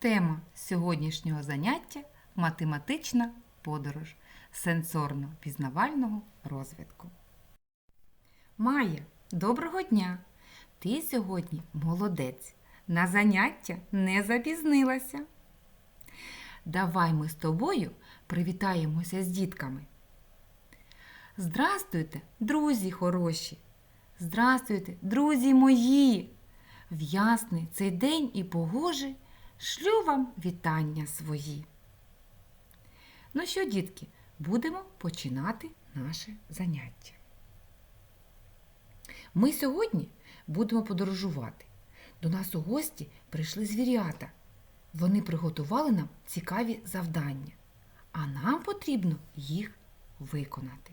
Тема сьогоднішнього заняття математична подорож сенсорно-пізнавального розвитку. Майя, доброго дня! Ти сьогодні молодець. На заняття не запізнилася. Давай ми з тобою привітаємося з дітками. Здрастуйте, друзі хороші! Здрастуйте, друзі мої! В ясний цей день і погожий шлю вам вітання свої. Ну що, дітки, будемо починати наше заняття. Ми сьогодні будемо подорожувати. До нас у гості прийшли звірята. Вони приготували нам цікаві завдання, а нам потрібно їх виконати.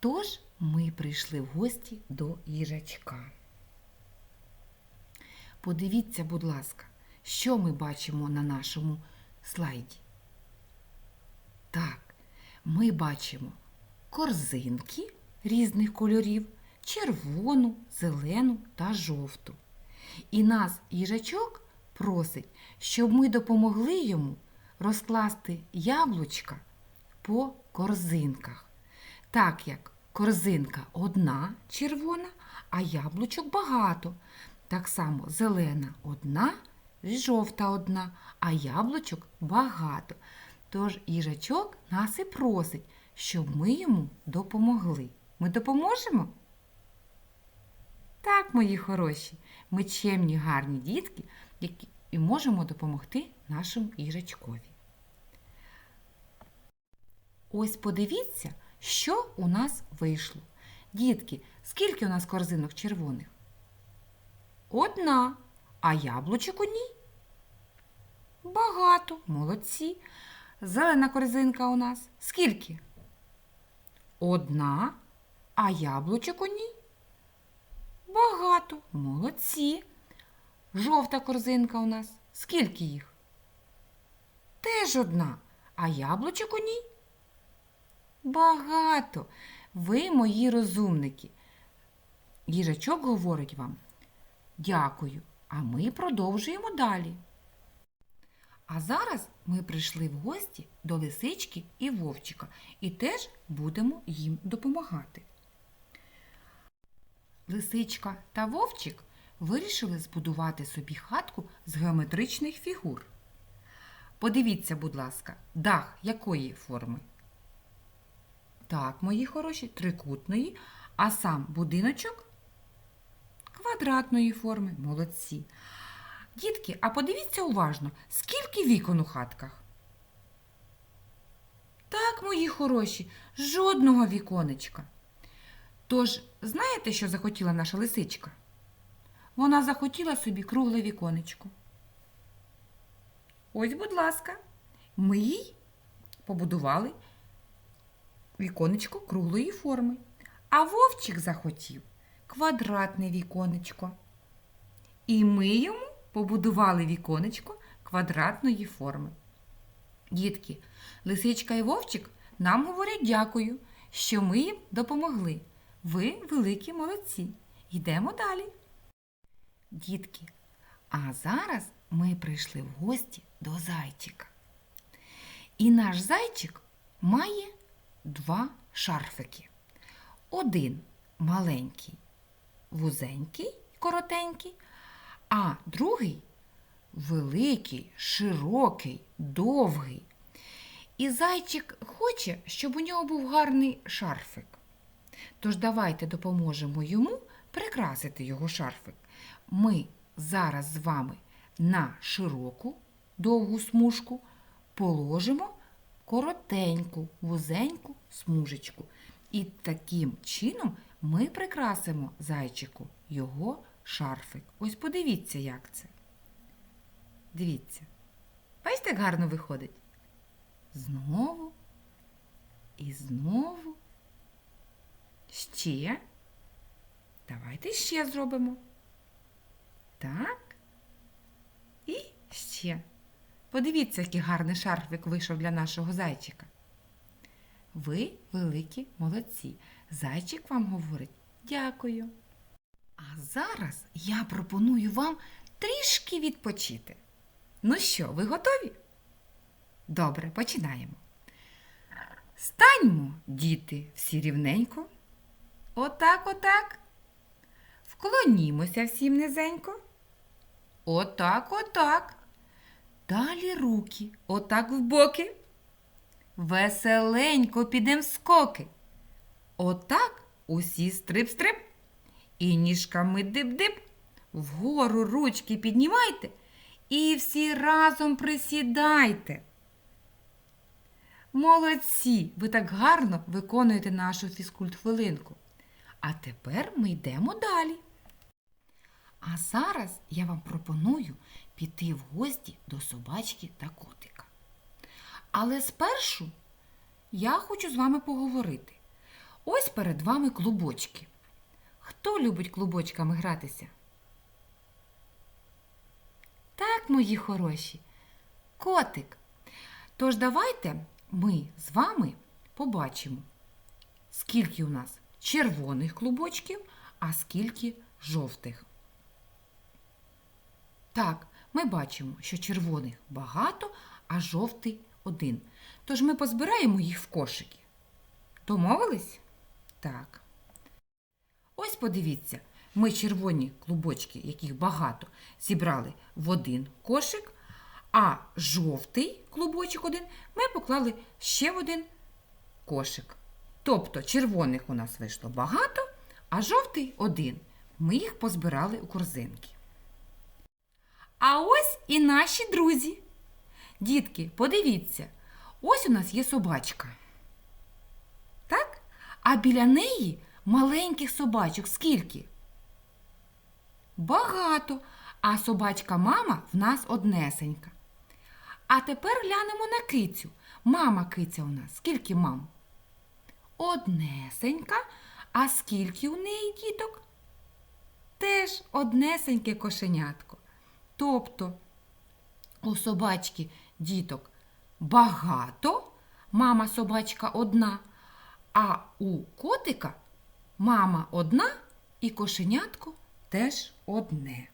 Тож ми прийшли в гості до їжачка. Подивіться, будь ласка, що ми бачимо на нашому слайді. Так, ми бачимо корзинки різних кольорів, червону, зелену та жовту. І нас їжачок просить, щоб ми допомогли йому розкласти яблучка по корзинках. Так як корзинка одна червона, а яблучок багато. Так само зелена одна, жовта одна, а яблучок багато. Тож їжачок нас і просить, щоб ми йому допомогли. Ми допоможемо? Так, мої хороші, ми чемні, гарні дітки, які і можемо допомогти нашому їжачкові. Ось подивіться, що у нас вийшло. Дітки, скільки у нас корзинок червоних? Одна, а яблучок у ній? Багато, молодці. Зелена корзинка у нас скільки? Одна, а яблучок у ній? Багато, молодці. Жовта корзинка у нас. Скільки їх? Теж одна, а яблучок у ній? Багато. Ви мої розумники. Їжачок говорить вам. Дякую, а ми продовжуємо далі. А зараз ми прийшли в гості до лисички і вовчика і теж будемо їм допомагати. Лисичка та вовчик вирішили збудувати собі хатку з геометричних фігур. Подивіться, будь ласка, дах якої форми? Так, мої хороші, трикутної, а сам будиночок квадратної форми. Молодці. Дітки, а подивіться уважно, скільки вікон у хатках? Так, мої хороші, жодного віконечка. Тож, знаєте, що захотіла наша лисичка? Вона захотіла собі кругле віконечко. Ось, будь ласка, ми їй побудували віконечко круглої форми. А вовчик захотів квадратне віконечко. І ми йому побудували віконечко квадратної форми. Дітки, лисичка і вовчик нам говорять дякую, що ми їм допомогли. Ви великі молодці. Йдемо далі. Дітки, а зараз ми прийшли в гості до зайчика. І наш зайчик має два шарфики. Один маленький, вузенький, коротенький, а другий великий, широкий, довгий. І зайчик хоче, щоб у нього був гарний шарфик. Тож давайте допоможемо йому прикрасити його шарфик. Ми зараз з вами на широку довгу смужку положимо коротеньку, вузеньку смужечку. І таким чином ми прикрасимо зайчику його шарфик. Ось подивіться, як це. Дивіться. Бачите, як гарно виходить? Знову і знову. Ще. Давайте ще зробимо. Так. І ще. Подивіться, який гарний шарфик вийшов для нашого зайчика. Ви великі молодці. Зайчик вам говорить дякую. А зараз я пропоную вам трішки відпочити. Ну що, ви готові? Добре, починаємо. Станьмо, діти, всі рівненько. Отак, отак. Вклонімося всім низенько. Отак, отак. Далі руки, отак в боки. Веселенько підем скоки. Отак усі стрип-стрип. І ніжками дип-дип. Вгору ручки піднімайте і всі разом присідайте. Молодці! Ви так гарно виконуєте нашу фізкульт-хвилинку. А тепер ми йдемо далі. А зараз я вам пропоную піти в гості до собачки та котика. Але спершу я хочу з вами поговорити. Ось перед вами клубочки. Хто любить клубочками гратися? Так, мої хороші, котик. Тож давайте ми з вами побачимо, скільки у нас червоних клубочків, а скільки жовтих. Так, ми бачимо, що червоних багато, а жовтий один. Тож ми позбираємо їх в кошики. Домовились? Так. Ось подивіться, ми червоні клубочки, яких багато, зібрали в один кошик, а жовтий клубочок один ми поклали ще в один кошик. Тобто червоних у нас вийшло багато, а жовтий один. Ми їх позбирали у корзинки. А ось і наші друзі. Дітки, подивіться, ось у нас є собачка. А біля неї маленьких собачок скільки? Багато. А собачка мама в нас однесенька. А тепер глянемо на кицю. Мама киця у нас. Скільки мам? Однесенька. А скільки у неї діток? Теж однесеньке кошенятко. Тобто у собачки діток багато, мама собачка одна, а у котика мама одна і кошенятко теж одне.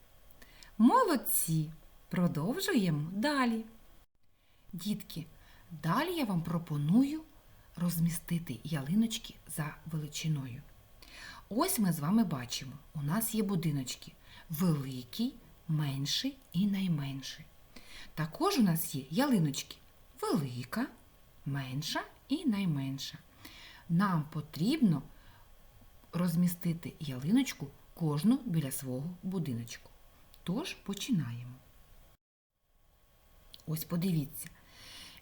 Молодці! Продовжуємо далі. Дітки, далі я вам пропоную розмістити ялиночки за величиною. Ось ми з вами бачимо, у нас є будиночки великий, менший і найменший. Також у нас є ялиночки велика, менша і найменша. Нам потрібно розмістити ялиночку кожну біля свого будиночку. Тож починаємо. Ось подивіться.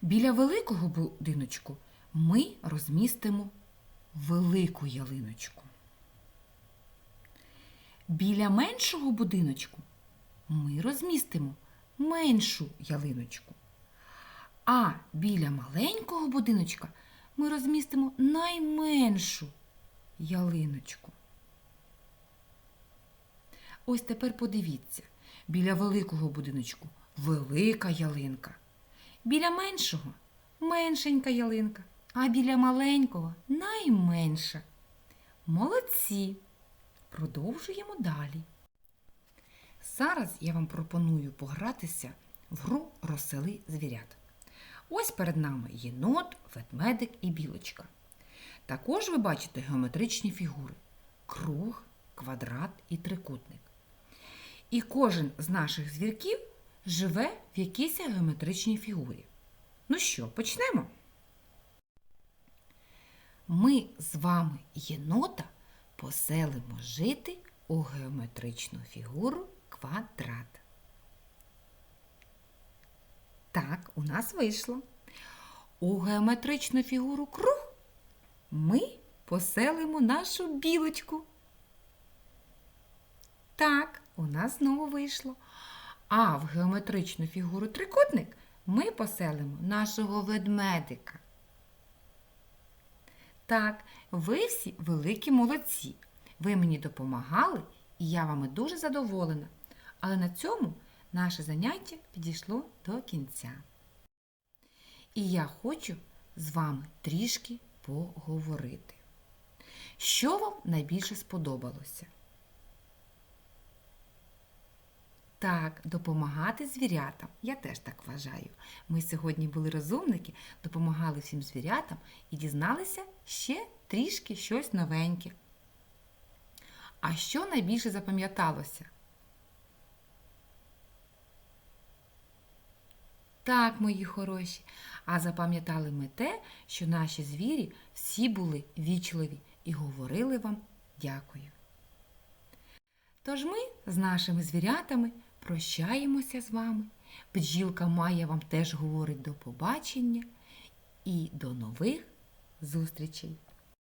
Біля великого будиночку ми розмістимо велику ялиночку. Біля меншого будиночку ми розмістимо меншу ялиночку. А біля маленького будиночка ми розмістимо найменшу ялиночку. Ось тепер подивіться, біля великого будиночку велика ялинка. Біля меншого меншенька ялинка, а біля маленького найменша. Молодці! Продовжуємо далі. Зараз я вам пропоную погратися в гру розсели звірят. Ось перед нами єнот, ведмедик і білочка. Також ви бачите геометричні фігури круг, квадрат і трикутник. І кожен з наших звірків живе в якійсь геометричній фігурі. Ну що, почнемо? Ми з вами єнота поселимо жити у геометричну фігуру квадрат. Так, у нас вийшло. У геометричну фігуру круг ми поселимо нашу білочку. Так, у нас знову вийшло. А в геометричну фігуру трикутник ми поселимо нашого ведмедика. Так, ви всі великі молодці. Ви мені допомагали, і я вами дуже задоволена. Але на цьому наше заняття підійшло до кінця. І я хочу з вами трішки поговорити. Що вам найбільше сподобалося? Так, допомагати звірятам. Я теж так вважаю. Ми сьогодні були розумники, допомагали всім звірятам і дізналися ще трішки щось новеньке. А що найбільше запам'яталося? Так, мої хороші, а запам'ятали ми те, що наші звірі всі були вічливі і говорили вам дякую. Тож ми з нашими звірятами прощаємося з вами. Бджілка Майя вам теж говорить до побачення і до нових зустрічей!